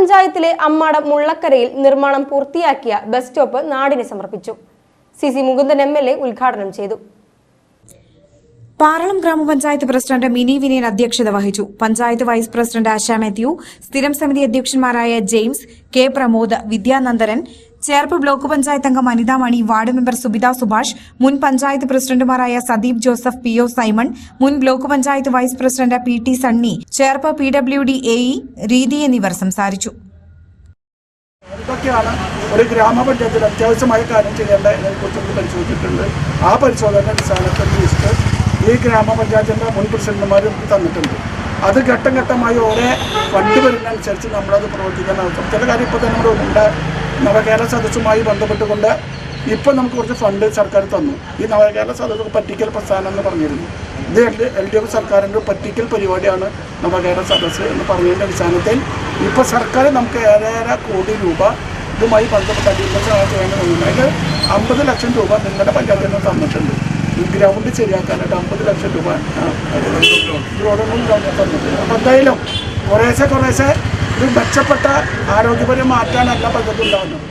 ഗ്രാമപഞ്ചായത്തിലെ അമ്മാടം മുള്ളക്കരയിൽ നിർമ്മാണം പൂർത്തിയാക്കിയ ബസ് സ്റ്റോപ്പ് നാടിന് സമർപ്പിച്ചു. C C Mukundan M L A ഉദ്ഘാടനം ചെയ്തു. പാറളം ഗ്രാമപഞ്ചായത്ത് പ്രസിഡന്റ് മിനി വിനയൻ അധ്യക്ഷത വഹിച്ചു. Panchayat vice president Asha Mathew സ്ഥിരം സമിതി അധ്യക്ഷന്മാരായ James K Pramod Vidyanandanan Cherpu block panchayat അംഗം അനിതാ വാർഡ് മെമ്പർ സുബിത സുഭാഷ് മുൻ പഞ്ചായത്ത് പ്രസിഡന്റുമാരായ Sadeep Joseph P O Simon മുൻ block panchayat vice president P T Sunny Cherpu P W D A Reethi എന്നിവർ സംസാരിച്ചു. ഇതൊക്കെയാണ് ഒരു ഗ്രാമപഞ്ചായത്തിൽ അത്യാവശ്യമായ കാര്യം ചെയ്യേണ്ടതിനെ കുറിച്ച് പരിശോധിച്ചിട്ടുണ്ട്. ആ പരിശോധന അടിസ്ഥാനത്തിൽ ലിസ്റ്റ് ഈ ഗ്രാമപഞ്ചായത്തിന്റെ മുൻ പ്രസിഡന്റുമാർ തന്നിട്ടുണ്ട്. അത് ഘട്ടം ഘട്ടമായി ഓരോ ഫണ്ട് വരുന്നതനുസരിച്ച് നമ്മളത് പ്രവർത്തിക്കാൻ ആവശ്യം ചില കാര്യം ഇപ്പോൾ തന്നെ നമ്മുടെ ഉണ്ട് നവകേരള സദസ്സുമായി ബന്ധപ്പെട്ടുകൊണ്ട് ഇപ്പം നമുക്ക് കുറച്ച് ഫണ്ട് സർക്കാർ തന്നു. ഈ നവകേരള സദസ്സ് പറ്റിക്കൽ പ്രസ്ഥാനം എന്ന് പറഞ്ഞിരുന്നു. ഇത് എൽ ഡി എഫ് സർക്കാരിന്റെ പറ്റിക്കൽ പരിപാടിയാണ് നവകേരള സദസ്സ് എന്ന് പറഞ്ഞതിന്റെ അടിസ്ഥാനത്തിൽ ഇപ്പോൾ സർക്കാർ നമുക്ക് ഏഴര കോടി രൂപ ഇതുമായി ബന്ധപ്പെട്ട അടിയന്തര ചെയ്യാൻ തോന്നുന്നു അതിൽ അമ്പത് ലക്ഷം രൂപ നിങ്ങളുടെ പഞ്ചായത്തിൽ നിന്ന് തന്നിട്ടുണ്ട്. ഗ്രൗണ്ട് ശരിയാക്കാനായിട്ട് അമ്പത് ലക്ഷം രൂപ. ഗ്രോഡൊന്നും തന്നിട്ടുണ്ട് അപ്പോൾ എന്തായാലും കുറേശ്ശെ കുറേശ്ശെ ഇത് മെച്ചപ്പെട്ട ആരോഗ്യപരം മാറ്റാനല്ല പദ്ധതി ഉണ്ടാകുന്നത്